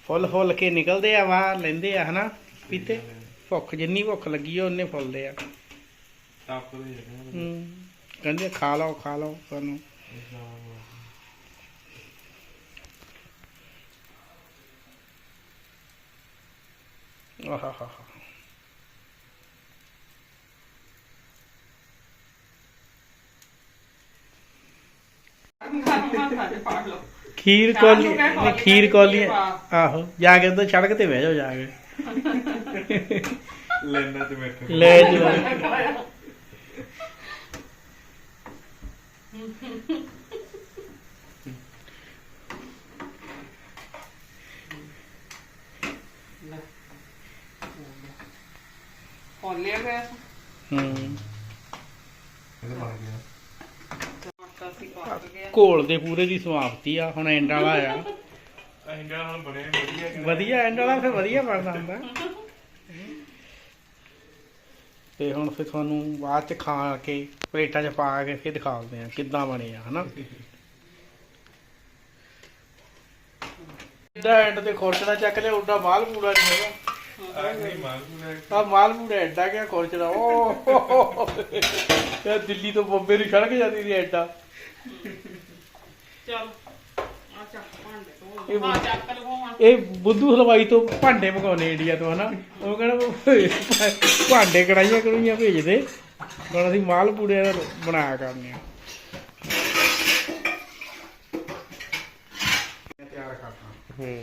ਫੁੱਲ ਫੁੱਲ ਕੇ ਨਿਕਲਦੇ ਆ ਬਾਹਰ ਲੈਂਦੇ ਆ, ਹਨਾ? ਪੀਤੇ? ਭੁੱਖ ਜਿੰਨੀ ਭੁੱਖ ਲੱਗੀ ਆ, ਉਹਨੇ ਫੁੱਲਦੇ ਆ। ਟੱਪ ਹੂੰ। ਕਹਿੰਦੇ ਖਾ ਲਓ ਖਾ ਲਓ ਸਾਨੂੰ। ਆਹਾਹਾ ਪਾ ਲਓ ਖੀਰ ਕੋਲੀ ਨਹੀਂ, ਖੀਰ ਕੋਲੀ। ਆਹੋ ਜਾ ਕੇ ਉਧਰ ਸੜਕ ਤੇ ਬਹਿ ਜਾਓ ਜਾ ਕੇ। ਲੈਣਾ ਤੇ ਬੈਠੇ ਲੈ ਜਾ ਖੋਲਿਆ ਗਿਆ ਹੂੰ ਇਹਦੇ ਬਣ ਗਿਆ ਆਟਾ ਸੀ ਪੱਕ ਗਿਆ ਘੋਲ ਦੇ ਪੂਰੇ ਦੀ ਸਮਾਪਤੀ ਆ ਹੁਣ ਐਂਡ ਵਾਲਾ ਆ। ਅਹਿੰਗਾ ਹੁਣ ਬਣੇ ਵਧੀਆ ਵਧੀਆ ਐਂਡ ਵਾਲਾ ਫਿਰ ਵਧੀਆ ਬਣਦਾ ਹੁੰਦਾ। ਤੇ ਹੁਣ ਫਿਰ ਤੁਹਾਨੂੰ ਬਾਅਦ ਚ ਖਾ ਕੇ ਪਲੇਟਾਂ 'ਚ ਪਾ ਕੇ ਫਿਰ ਦਿਖਾਉਂਦੇ ਆ ਕਿੱਦਾਂ ਬਣੇ ਆ ਹਨਾ? ਜਿੱਦਾਂ ਐਂਡ ਤੇ ਖੁਰਚਣਾ ਚੱਕ ਲਿਆ ਉੱਡਾ ਬਾਲ ਪੂੜਾ ਨਹੀਂ ਹੈਗਾ। ਆ ਨਹੀਂ ਮਾਲ ਪੂਰਾ ਆ ਮਾਲਪੂੜਾ ਐਡਾ ਕਿਆ ਖੋਲਚਦਾ ਓ ਇਹ ਦਿੱਲੀ ਤੋਂ ਬੰਬੇ ਨੂੰ ਸੜਕ ਜਾਂਦੀ ਸੀ ਐਡਾ ਚੱਲ। ਭਾਂਡੇ ਇਹ ਚੱਕ ਬੁੱਧੂ ਹਲਵਾਈ ਤੋਂ ਭਾਂਡੇ ਮਗਾਉਣੇ ਇੰਡੀਆ ਤੋਂ ਹਨਾ? ਉਹ ਕਹਿੰਦਾ ਭਾਂਡੇ ਕੜਾਈਆਂ ਕੜੂਈਆਂ ਭੇਜਦੇ। ਹੁਣ ਅਸੀਂ ਮਾਲਪੂੜੇ ਦਾ ਬਣਾਇਆ ਕਰਨੇ ਆ। ਤਿਆਰ ਕਰਨਾ ਹੂੰ।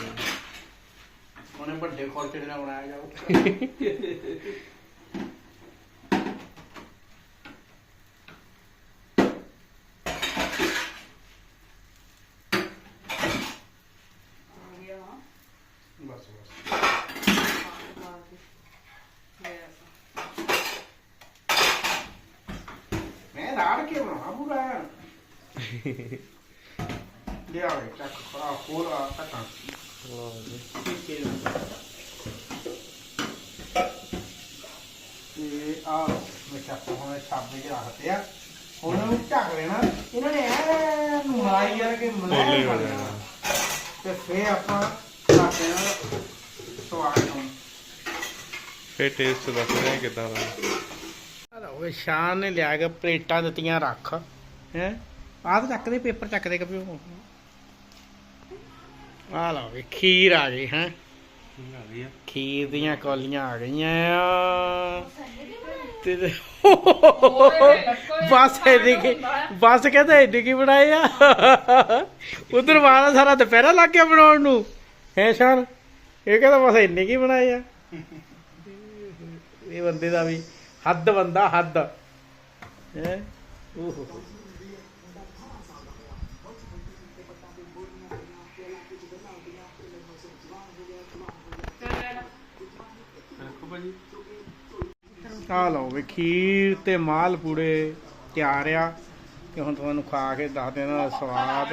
ਉਹਨੇ ਵੱਡੇ ਖੋਲਚੇ ਨਾਲ ਬਣਾਇਆ ਜਾਊ ਆ ਗਿਆ ਹਾਂ ਬਸ ਬਸ ਪਾ ਕੇ ਗੈਸ ਮੈਂ ਰਾੜ ਕੇ ਬਣਾਉਣਾ ਪੂਰਾ ਲਿਆ ਵੇ ਚੱਕ ਖੜਾ ਖੋਲ ਆ ਟਕਾਂ ਲਓ ਜੀ ਠੀਕ ਹੈ ਤੇ ਆ ਮੈਂ ਚੱਕ ਹੁਣ ਛਾਪੇ ਚ ਰੱਖਦੇ ਆ। ਹੁਣ ਉਹਨੂੰ ਢੱਕ ਲੈਣਾ। ਇਹਨਾਂ ਨੇ ਐ ਮਲਾਈ ਯਾਰ ਕੇ ਮਲਾਈ ਹੋ ਬਣ ਜਾਣਾ ਜਾਣਾ ਤੇ ਫੇਰ ਆਪਾਂ ਸਾਡੇ ਨਾਲ ਸਵਾਦ ਨੂੰ। ਫੇ ਟੇਸਟ ਦੱਸਦੇ ਆ ਕਿਦਾਂ ਦਾ। ਉਹ ਸ਼ਾਨ ਨੇ ਲਿਆ ਕੇ ਪਲੇਟਾਂ ਦਿੱਤੀਆਂ ਰੱਖ। ਹੈ? ਆਹ ਤਾਂ ਚੱਕਦੇ ਪੇਪਰ ਚੱਕਦੇ ਕਪਿਓ। ਆ ਲਓ ਵੀ ਖੀਰ ਆ ਗਈ ਹੈ। ਖੀਰ ਦੀਆਂ ਕੌਲੀਆਂ ਆ ਗਈਆਂ ਤੇ ਬਸ ਇਹਦੇ ਕੀ ਬਸ ਕਹਿੰਦਾ ਇਹਦੇ ਕੀ ਬਣਾਏ ਆ? ਉਧਰ ਵਾਲਾ ਸਾਰਾ ਦੁਪਹਿਰਾ ਲੱਗ ਗਿਆ ਬਣਾਉਣ ਨੂੰ। ਹੈ ਸ਼ਾਨ? ਇਹ ਕਹਿੰਦਾ ਬਸ ਇੰਨੇ ਕੀ ਬਣਾਏ ਆ? ਇਹ ਬੰਦੇ ਦਾ ਵੀ ਹੱਦ ਬੰਦਾ ਹੱਦ। ਹੈ? ਓਹੋ। ਆ ਲਓ ਵੀ ਖੀਰ ਤੇ ਮਾਲ ਪੂੜੇ ਤਿਆਰ ਆ ਤੇ ਹੁਣ ਤੁਹਾਨੂੰ ਖਾ ਕੇ ਦੱਸ ਦੇਣਾ ਦਾ ਸਵਾਦ।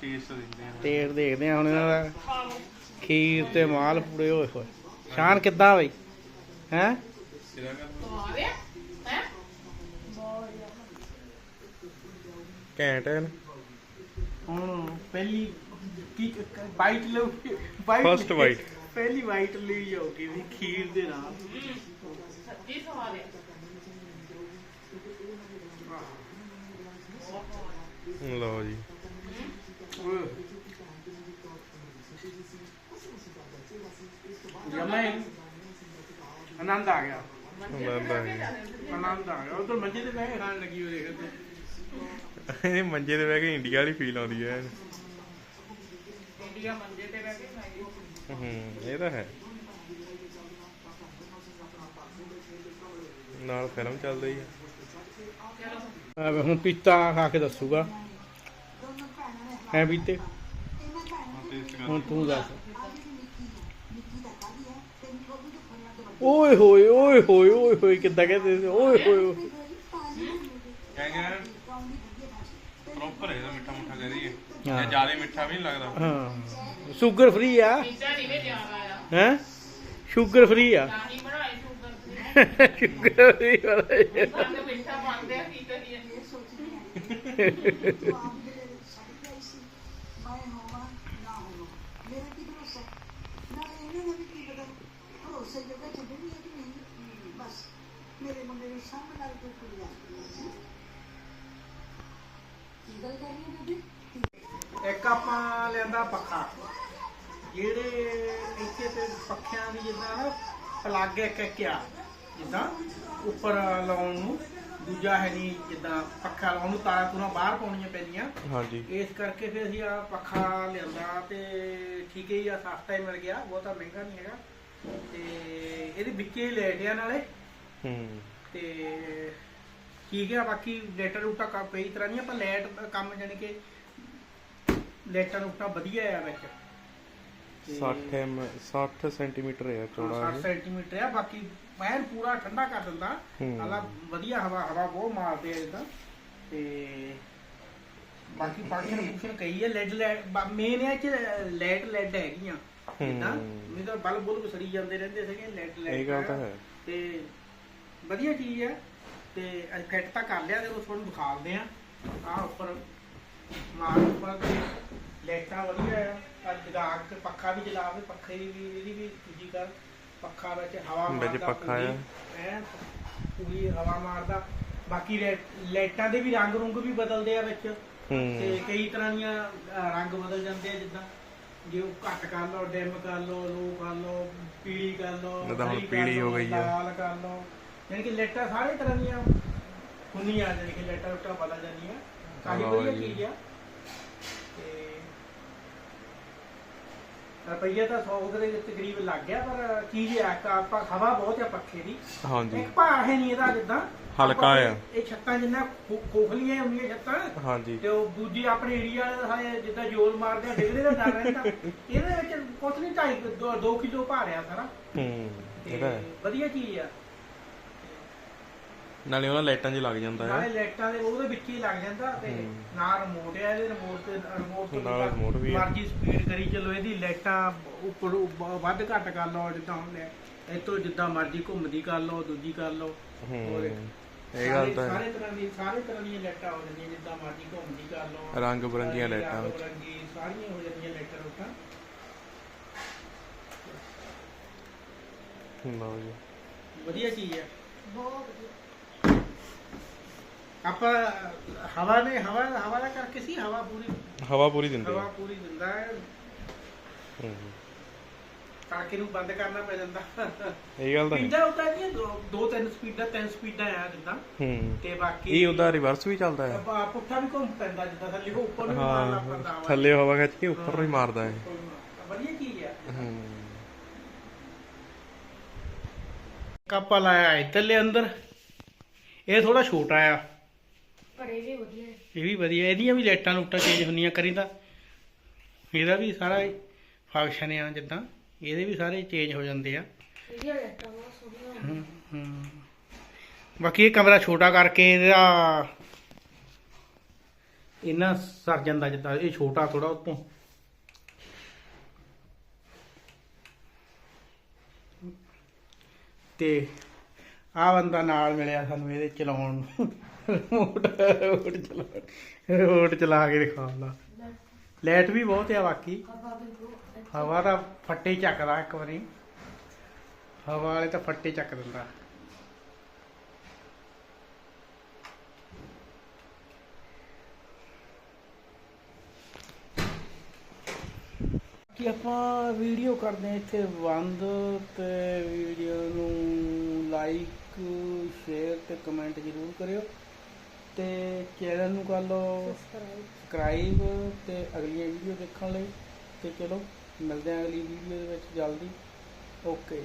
ਟੇਸਟ ਦਿੰਦੇ ਆ। ਟੇਰ ਦੇਖਦੇ ਆ ਹੁਣ ਇਹਨਾਂ ਦਾ। ਖੀਰ ਤੇ ਮਾਲ ਪੂੜੇ ਹੋਏ ਹੋਏ। ਸ਼ਾਨ ਕਿੱਦਾਂ ਬਈ? ਹੈ? ਘੈਂਟ ਹੈ ਹੁਣ ਪਹਿਲੀ ਕੀ ਬਾਈਟ ਲਓ ਬਾਈਟ First bite. ਪਹਿਲੀ ਬਾਈਟ ਲਈ ਜਾਊਗੀ ਵੀ ਖੀਰ ਦੇ ਨਾਲ। ਸੱਚੀ ਸਵਾਦ ਹੈ। ਲਓ ਜੀ। ਜਮੇ ਆਨੰਦ ਆ ਗਿਆ। ਆਨੰਦ ਆ ਗਿਆ। ਆਨੰਦ ਆ ਗਿਆ। ਉਧਰ ਮੰਜੇ ਤੇ ਬਹਿ ਕੇ ਖਾਣ ਲੱਗੀ ਹੋਈ ਦੇਖਦੇ ਇਹ ਮੰਜੇ ਤੇ ਬਹਿ ਕੇ ਇੰਡੀਆ ਵਾਲੀ ਫੀਲ ਆਉਂਦੀ ਹੈ। ਇੰਡੀਆ ਮੰਜੇ ਤੇ ਬਹਿ ਕੇ ਖਾਈ ਹੂੰ ਇਹ ਤਾਂ ਹੈ ਨਾਲ ਫਿਲਮ ਚੱਲ ਰਹੀ ਹੈ ਆ ਵੇ ਹੁਣ ਪੀਤਾ ਖਾ ਕੇ ਦੱਸੂਗਾ ਹੈ ਪੀਤੇ ਹੁਣ ਤੂੰ ਦੱਸ ਓਏ ਹੋਏ ਓਏ ਹੋਏ ਓਏ ਹੋਏ ਕਿੱਦਾਂ ਕਹਿੰਦੇ ਸੀ? ਓਏ ਹੋਏ। ਕਹਿੰਗੇ ਪ੍ਰੋਪਰ ਹੈ ਮਿੱਠਾ ਮੁੱਠਾ ਕਰੀਏ ਹਾਂ। ਜ਼ਿਆਦਾ ਮਿੱਠਾ ਵੀ ਨਹੀਂ ਲੱਗਦਾ ਹਾਂ ਸ਼ੂਗਰ ਫ੍ਰੀ ਆ ਪੀਜ਼ਾ ਨਹੀਂ ਵੇ ਜ਼ਿਆਦਾ ਆ ਹੈ ਸ਼ੂਗਰ ਫ੍ਰੀ ਆ ਤਾਂ ਹੀ ਬਣਾਏ ਸ਼ੂਗਰ ਸ਼ੂਗਰ ਫ੍ਰੀ ਵਾਲਾ ਸਾਨੂੰ ਮਿੱਠਾ ਬਣਦੇ ਆ ਕੀ ਕਰੀਏ ਮੇਰੇ ਮੁੰਡੇ ਨੂੰ ਸਾਹਮਣੇ ਨਾਲ ਕੋਈ ਕੁੜੀ ਆਉਂਦੀ ਹੈ ਕੀ ਗੱਲ ਕਰ ਰਹੀ ਹੈ ਬੇਬੀ ਇੱਕ ਆਪਾਂ ਲਿਆਂਦਾ ਪੱਖਾ ਜਿਹੜੇ ਇੱਥੇ ਤੇ ਪੱਖਿਆਂ ਦੀ ਜਿੱਦਾਂ ਨਾ ਪਲੱਗ ਇੱਕ ਇੱਕ ਆ ਜਿੱਦਾਂ ਉੱਪਰ ਲਾਉਣ ਨੂੰ ਦੂਜਾ ਹੈ ਨਹੀਂ ਜਿੱਦਾਂ ਪੱਖਾ ਲਾਉਣ ਨੂੰ ਤਾਰਾਂ ਤੂਰਾਂ ਬਾਹਰ ਪਾਉਣੀਆਂ ਪੈਂਦੀਆਂ। ਹਾਂਜੀ। ਇਸ ਕਰਕੇ ਫਿਰ ਅਸੀਂ ਆ ਪੱਖਾ ਲਿਆਂਦਾ ਤੇ ਠੀਕ ਹੀ ਆ ਸਸਤਾ ਹੀ ਮਿਲ ਗਿਆ ਬਹੁਤਾ ਮਹਿੰਗਾ ਨਹੀਂ ਹੈਗਾ। ਤੇ ਇਹਦੇ ਵਿੱਚ ਹੀ ਲੈਟ ਆ ਨਾਲੇ। ਹੂੰ। ਤੇ ਠੀਕ ਆ ਬਾਕੀ ਲੈਟਰ ਕਾ ਕਈ ਤਰ੍ਹਾਂ ਦੀਆਂ ਪਰ ਲੈਟ ਕੰਮ ਜਾਨੀ ਕਿ ਲੈਟਰ ਰੂਟਾ ਵਧੀਆ ਆ ਵਿੱਚ। 60 ਐਮ 60 ਸੈਂਟੀਮੀਟਰ ਹੈ ਚੌੜਾ 60 ਸੈਂਟੀਮੀਟਰ ਆ ਬਾਕੀ ਐਨ ਪੂਰਾ ਠੰਡਾ ਕਰ ਦਿੰਦਾ। ਹੂੰ। ਹਾਲਾ ਵਧੀਆ ਹਵਾ ਹਵਾ ਬਹੁਤ ਮਾਰਦੇ ਆ ਇਦਾਂ ਤੇ ਬਾਕੀ ਫੰਕਸ਼ਨ ਫੰਕਸ਼ਨ ਕਈ ਆ ਲੈਡ ਮੇਨ ਹੈ ਕਿ ਲੈਟ ਲੈਡ ਹੈਗੀਆਂ। ਇਦਾਂ ਨਹੀਂ ਤਾਂ ਬਲਬ ਬੁਲਬ ਸੜੀ ਜਾਂਦੇ ਰਹਿੰਦੇ ਸੀਗੇ ਲੈਡ ਇਹ ਲੈਡ ਗੱਲ ਤਾਂ ਹੈ। ਤੇ ਵਧੀਆ ਚੀਜ਼ ਹੈ। ਤੇ ਫਿੱਟ ਤਾਂ ਕਰ ਲਿਆ ਤੇ ਉਹ ਤੁਹਾਨੂੰ ਦਿਖਾਉਂਦੇ ਆ ਆਹ ਉੱਪਰ ਮਾਰ ਉੱਪਰ ਤੇ ਲਾਈਟਾਂ ਵਧੀਆ ਆ ਅੱਜ ਜਗਾ ਕੇ ਪੱਖਾ ਵੀ ਚਲਾਵੇ ਪੱਖੇ ਦੀ ਵੀ ਇਹਦੀ ਵੀ ਦੂਜੀ ਕਰ ਪੱਖਾ ਵਿੱਚ ਹਵਾ ਵਿੱਚ ਮਾਰਦਾ ਪੱਖਾ ਆ। ਪੂਰੀ, ਐਨ ਪੂਰੀ ਹਵਾ ਮਾਰਦਾ। ਬਾਕੀ ਲਾਈਟ- ਲਾਈਟਾਂ ਦੇ ਵੀ ਰੰਗ ਰੁੰਗ ਵੀ ਬਦਲਦੇ ਆ ਵਿੱਚ। ਤੇ ਹੂੰ ਕਈ ਤਰ੍ਹਾਂ ਦੀਆਂ ਅ, ਰੰਗ ਬਦਲ ਜਾਂਦੇ ਆ ਜਿੱਦਾਂ। ਜੇ ਉਹ ਘੱਟ ਕਰ ਲਓ ਡਿਮ ਕਰ ਲਓ ਲੋ ਕਰ ਲਓ ਪੀਲੀ ਕਰ ਲਓ ਜਿੱਦਾਂ ਹੁਣ ਹਰੀ ਕਰ ਪੀਲੀ ਹੋ ਲਓ, ਗਈ ਆ। ਲਾਲ ਕਰ ਲਓ। ਯਾਨੀ ਕਿ ਲਾਈਟਾਂ ਸਾਰੇ ਤਰ੍ਹਾਂ ਦੀਆਂ ਹੁੰਦੀਆਂ ਜਾਨੀ ਕਿ ਲਾਈਟਾਂ ਉੱਟਾਂ ਬਦਲ ਜਾਂਦੀਆਂ। ਕਾਫੀ ਲਓ ਵਧੀਆ ਜੀ। ਚੀਜ਼ ਆ ਤੇ ਰੁਪਈਆ ਤਾਂ 100 ਦੇ ਤਕਰੀਬ ਲੱਗ ਗਿਆ ਪਰ ਚੀਜ਼ ਆ ਕਿ ਆਪਾਂ ਹਵਾ ਬਹੁਤ ਆ ਪੱਖੇ ਦੀ। ਹਾਂਜੀ। ਇੱਕ ਭਾਰ ਹੈ ਨਹੀਂ ਇਹਦਾ ਜਿੱਦਾਂ। ਹਲਕਾ ਆ। ਇਹ ਛੱਤਾਂ ਜਿੰਨਾ ਖੋਖਲੀਆਂ ਹੁੰਦੀਆਂ ਛੱਤਾਂ ਹਾਂਜੀ। ਤੇ ਉਹ ਦੂਜੀ ਆਪਣੇ ਏਰੀਆ ਵਾਲੇ ਜਿੱਦਾਂ ਜੋਰ ਮਾਰਦੇ ਆ ਡਿੱਗਦੇ ਦਾ ਡਰ ਰਹਿੰਦਾ। ਇਹਦੇ ਵਿੱਚ ਕੁਛ ਨਹੀਂ ਢਾਈ 2 ਕਿਲੋ ਭਾਰਿਆ ਸਾਰਾ। ਹੈ। ਵਧੀਆ ਚੀਜ਼ ਆ। ਨਾਲੇ ਉਹਨਾਂ ਲਾਈਟਾਂ 'ਚ ਲੱਗ ਜਾਂਦਾ ਨਾਲੇ ਹੈ ਲਾਈਟਾਂ ਦੇ ਉਹਦੇ ਵਿੱਚ ਹੀ ਲੱਗ ਜਾਂਦਾ ਤੇ ਹੂੰ। ਨਾਲ ਰਿਮੋਟ ਆ ਇਹਦੇ ਰਿਮੋਟ ਤੇ ਰਿਮੋਟ ਤੋਂ ਨਾਲ remote ਵੀ। ਮਰਜ਼ੀ ਸਪੀਡ ਕਰੀ ਚਲੋ ਇਹਦੀ ਲਾਈਟਾਂ ਉੱਪਰ ਵੱਧ ਘੱਟ ਕਰ ਲਓ ਜਿੱਦਾਂ ਹੁੰਦੇ ਇਹ ਤੋਂ ਜਿੱਦਾਂ ਮਰਜ਼ੀ ਘੁੰਮਦੀ ਕਰ ਲਓ ਦੂਜੀ ਕਰ ਲਓ ਹੂੰ ਹੋਰ ਇਹ ਗੱਲ ਤਾਂ ਹੈ। ਸਾਰੇ ਤਰ੍ਹਾਂ ਦੀ ਸਾਰੇ ਤਰ੍ਹਾਂ ਦੀਆਂ ਲਾਈਟਾਂ ਹੋ ਜਾਂਦੀਆਂ ਜਿੱਦਾਂ ਮਰਜ਼ੀ ਘੁੰਮਦੀ ਕਰ ਲਓ ਰੰਗ ਬਿਰੰਗੀਆਂ ਲਾਈਟਾਂ ਵਿੱਚ। ਸਾਰੀਆਂ ਹੋ ਜਾਂਦੀਆਂ ਲਾਈਟਾਂ ਰੋਟਾਂ ਲਓ ਜੀ ਵਧੀਆ ਚੀਜ਼ ਹੈ ਬਹੁਤ ਵਧੀਆ ਆਪਾਂ ਹਵਾ ਨੇ ਹਵਾ ਹਵਾ ਦਾ ਕਰਕੇ ਸੀ ਹਵਾ ਪੂਰੀ? ਹਵਾ ਪੂਰੀ ਦਿੰਦੇ ਹਵਾ ਆ ਪੂਰੀ ਦਿੰਦਾ ਹੈ। ਹੂੰ ਟਾਕੇ ਨੂੰ ਬੰਦ ਕਰਨਾ ਪੈ ਜਾਂਦਾ। ਇਹ ਗੱਲ ਤਾਂ ਹੈ। ਸਪੀਡਾਂ ਉਦਾਂ ਨਹੀਂ ਦੋ ਦੋ ਤਿੰਨ ਸਪੀਡਾਂ ਤਿੰਨ ਸਪੀਡਾਂ ਆ ਜਿੱਦਾਂ। ਹੂੰ। ਤੇ ਬਾਕੀ ਇਹ ਉਹਦਾ ਰਿਵਰਸ ਵੀ ਚੱਲਦਾ ਹੈ। ਆਪਾਂ ਪੁੱਠਾ ਵੀ ਘੁੰਮ ਪੈਂਦਾ ਜਿੱਦਾਂ ਥੱਲੇ ਉੱਪਰ ਨੂੰ ਮਾਰਨਾ ਪੈਂਦਾ ਹਾਂ। ਥੱਲੇ ਹਵਾ ਖਿੱਚ ਕੇ ਉੱਪਰ ਨੂੰ ਹੀ ਮਾਰਦਾ ਹੈ। ਨੂੰ। ਵਧੀਆ ਚੀਜ਼ ਆ। ਹੂੰ। ਕੱਪਾ ਲਾਇਆ ਇੱਧਰਲੇ ਅੰਦਰ। ਇਹ ਥੋੜਾ ਛੋਟਾ ਆ। ਪਰ ਇਹ ਵੀ ਵਧੀਆ ਹੈ। ਇਹ ਵੀ ਵਧੀਆ ਇਹਦੀਆਂ ਵੀ ਲਾਈਟਾਂ ਲੂਟਾਂ ਚੇਂਜ ਹੁੰਦੀਆਂ ਕਰੀ ਤਾਂ। ਇਹਦਾ ਵੀ ਸਾਰਾ ਫੰਕਸ਼ਨ ਆ ਜਿੱਦਾਂ ਇਹਦੇ ਵੀ ਸਾਰੇ ਚੇਂਜ ਹੋ ਜਾਂਦੇ ਆ। ਇਹਦੀਆਂ ਲਾਈਟਾਂ ਬਹੁਤ ਸੋਹਣੀਆਂ ਹਮ, ਹਮ। ਬਾਕੀ ਇਹ ਕਮਰਾ ਛੋਟਾ ਕਰਕੇ ਇਹਦਾ ਇਹਨਾਂ ਸਰ ਜਾਂਦਾ ਜਿੱਦਾਂ ਇਹ ਛੋਟਾ ਥੋੜਾ ਉਤੋਂ। ਤੇ ਆ ਬੰਦਾ ਨਾਲ ਮਿਲਿਆ ਸਾਨੂੰ ਇਹਦੇ ਚਲਾਉਣ ਨੂੰ। ਰਿਮੋਟ ਰਿਮੋਟ ਚਲਾ ਰਿਮੋਟ ਚਲਾ ਕੇ ਦਿਖਾਉਂਦਾ। ਲਾਈਟ ਵੀ ਬਹੁਤ ਆ ਬਾਕੀ। ਹਵਾ ਦਾ ਫੱਟੇ ਚੱਕਦਾ ਇੱਕ ਵਾਰੀ। ਹਵਾ ਵਾਲੇ ਤਾਂ ਫੱਟੇ ਚੱਕ ਦਿੰਦਾ। ਕਿ ਆਪਾਂ ਵੀਡੀਓ ਕਰਦੇ ਹਾਂ ਇੱਥੇ ਬੰਦ ਤੇ ਵੀਡੀਓ ਨੂੰ ਲਾਈਕ ਸ਼ੇਅਰ ਤੇ ਕਮੈਂਟ ਜ਼ਰੂਰ ਕਰਿਓ। ਤੇ ਚੈਨਲ ਨੂੰ ਕਰ ਲਓ ਸਬਸਕ੍ਰਾਈਬ ਸਬਸਕ੍ਰਾਈਬ ਤੇ ਅਗਲੀਆਂ ਵੀਡੀਓ ਦੇਖਣ ਲਈ ਤੇ ਚਲੋ ਮਿਲਦੇ ਹਾਂ ਅਗਲੀ ਵੀਡੀਓ ਦੇ ਵਿੱਚ ਜਲਦੀ। ਓਕੇ